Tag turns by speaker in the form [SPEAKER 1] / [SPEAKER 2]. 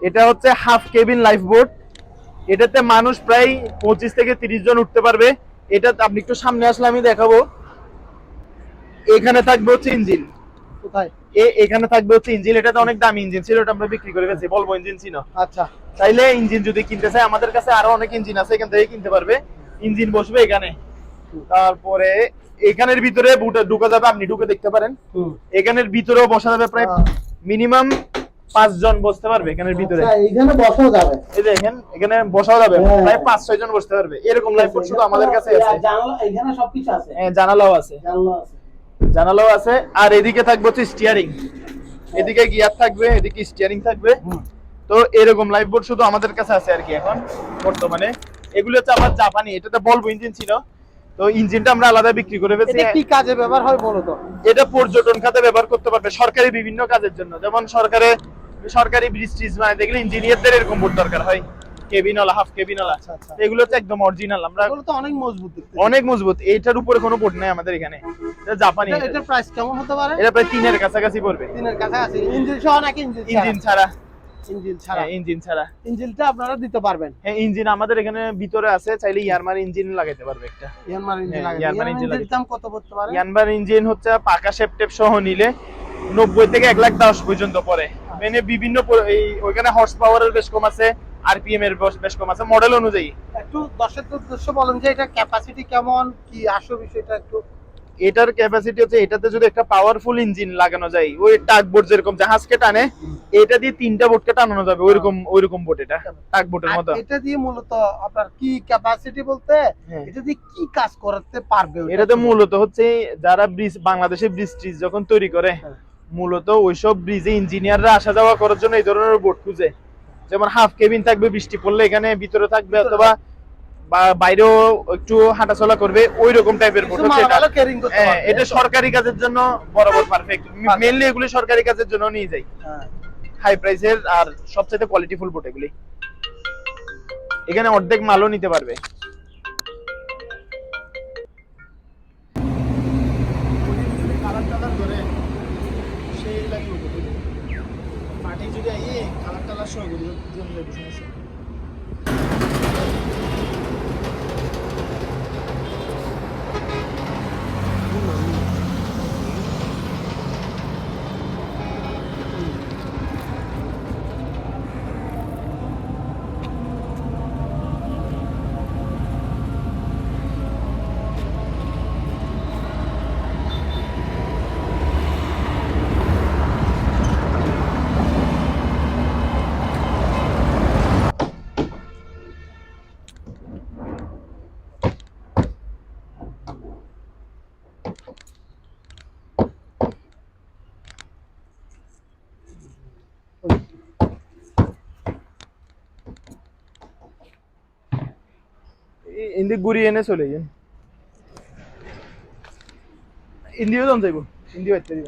[SPEAKER 1] এটা হচ্ছে half cabin life boat এটাতে মানুষ প্রায় পঁচিশ থেকে তিরিশ জন উঠতে পারবে। এটা আপনি একটু সামনে আসলে আমি দেখাবো। এখানে থাকবে হচ্ছে ইঞ্জিন।
[SPEAKER 2] কোথায়?
[SPEAKER 1] এখানে থাকবে হচ্ছে ইঞ্জিন। এটাতে অনেক দামি ইঞ্জিন ছিল ওটা আমরা বিক্রি করে ফেলছি। বলব ইঞ্জিন ছিল।
[SPEAKER 2] আচ্ছা।
[SPEAKER 1] চাইলে ইঞ্জিন যদি কিনতে চায় আমাদের কাছে আরও অনেক ইঞ্জিন আছে এখান থেকে কিনতে পারবে। ইঞ্জিন বসবে এখানে। তারপরে এখানের ভিতরে বুটা ঢুকা যাবে আপনি ঢুকে দেখতে পারেন। এখানের ভিতরেও বসা যাবে প্রায় মিনিমাম পাঁচ জন বসতে পারবে এখানের ভিতরে।
[SPEAKER 2] আচ্ছা, এইখানে বসাও যাবে।
[SPEAKER 1] এই দেখেন এখানে এখানে বসাও যাবে।
[SPEAKER 2] হ্যাঁ।
[SPEAKER 1] প্রায় পাঁচ ছয় জন বসতে পারবে। এরকম লাইফ শুধু আমাদের কাছে আছে।
[SPEAKER 2] জানালা এখানে সবকিছু আছে।
[SPEAKER 1] হ্যাঁ, জানালাও আছে।
[SPEAKER 2] জানলা আছে।
[SPEAKER 1] জানালাও আছে। আর এদিকে থাকবে হচ্ছে স্টিয়ারিং এদিকে গিয়ার থাকবে এদিকে স্টিয়ারিং থাকবে। তো এরকম লাইফ বোট শুধু আমাদের কাছে আছে আর কি এখন বর্তমানে। এগুলো হচ্ছে আমার জাপানি এটাতে বলব ইঞ্জিন ছিল। তো ইঞ্জিনটা আমরা আলাদা বিক্রি করে ফেলছি।
[SPEAKER 2] এটা কি কাজে ব্যবহার হয় বলো তো?
[SPEAKER 1] এটা পর্যটন খাতে ব্যবহার করতে পারবে সরকারি বিভিন্ন কাজের জন্য। যেমন সরকারে সরকারি ব্রিজ মানে দেখলে ইঞ্জিনিয়ারদের এরকম বোট দরকার হয়। কেবিনওয়ালা হাফ
[SPEAKER 2] আচ্ছা।
[SPEAKER 1] এগুলো হচ্ছে একদম অরিজিনাল আমরা
[SPEAKER 2] এগুলো তো অনেক মজবুত
[SPEAKER 1] অনেক মজবুত। এইটার উপরে কোনো বোট নেই আমাদের এখানে। এটা জাপানি।
[SPEAKER 2] এটার প্রাইস কেমন হতে পারে?
[SPEAKER 1] এটা প্রায় তিনের কাছাকাছি পড়বে।
[SPEAKER 2] তিনের কাছাকাছি। ইঞ্জিন সহ নাকি ইঞ্জিন
[SPEAKER 1] ইঞ্জিন ছাড়া।
[SPEAKER 2] ইঞ্জিন ছাড়া।
[SPEAKER 1] হ্যাঁ ইঞ্জিন ছাড়া।
[SPEAKER 2] ইঞ্জিনটা আপনারা দিতে পারবেন।
[SPEAKER 1] হ্যাঁ ইঞ্জিন আমাদের এখানে ভিতরে আছে চাইলে ইয়ারমার ইঞ্জিন লাগাইতে পারবে একটা।
[SPEAKER 2] ইয়ারমার ইঞ্জিন
[SPEAKER 1] হ্যাঁ,
[SPEAKER 2] লাগে
[SPEAKER 1] ইয়ারমার
[SPEAKER 2] ইয়ারমার
[SPEAKER 1] ইঞ্জিন
[SPEAKER 2] দাম কত পড়তে পারে?
[SPEAKER 1] ইয়ানবার ইঞ্জিন হচ্ছে পাকা শেপ টেপ সহ নিলে নব্বই থেকে এক লাখ দশ পর্যন্ত পরে মানে বিভিন্ন এই ওইখানে হর্স পাওয়ারের বেশ কম আছে আরপিএম এর বেশ- কম আছে মডেল অনুযায়ী
[SPEAKER 2] একটু উদ্দেশ্য বলেন যে এটা ক্যাপাসিটি কেমন কি আসল বিষয়টা একটু
[SPEAKER 1] এটার ক্যাপাসিটি হচ্ছে এটাতে যদি একটা পাওয়ারফুল ইঞ্জিন লাগানো যায় ওই টাক বোট যেরকম জাহাজকে টানে এটা দিয়ে তিনটা বোটকে টানানো যাবে ওইরকম ওইরকম বোট এটা টাক বোটের মতো
[SPEAKER 2] এটা দিয়ে মূলত আপনার কি ক্যাপাসিটি বলতে
[SPEAKER 1] হ্যাঁ।
[SPEAKER 2] এটা দিয়ে কি কাজ করতে পারবে
[SPEAKER 1] এটাতে মূলত হচ্ছে যারা ব্রিজ বাংলাদেশে ব্রিজ ট্রিজ যখন তৈরি করে
[SPEAKER 2] হ্যাঁ।
[SPEAKER 1] মূলত ওইসব ব্রিজে ইঞ্জিনিয়াররা আসা যাওয়া করার জন্য এই ধরনের বোট খুঁজে। যেমন হাফ কেবিন থাকবে বৃষ্টি পড়লে এখানে ভিতরে থাকবে অথবা বাইরেও একটু হাঁটাচলা করবে ওই রকম টাইপের বোট এটা। হ্যাঁ, সরকারি কাজের জন্য বরাবর পারফেক্ট মেইনলি এগুলি সরকারি কাজের জন্য নিয়ে যাই। হাই প্রাইসের আর সবচেয়ে কোয়ালিটি ফুল বোট এগুলি। এখানে অর্ধেক মালও নিতে পারবে। aşağı yukarı cümle düşünmüşüm. indik guriyene söyleyin. İndiye de onu bu. İndiye etleri.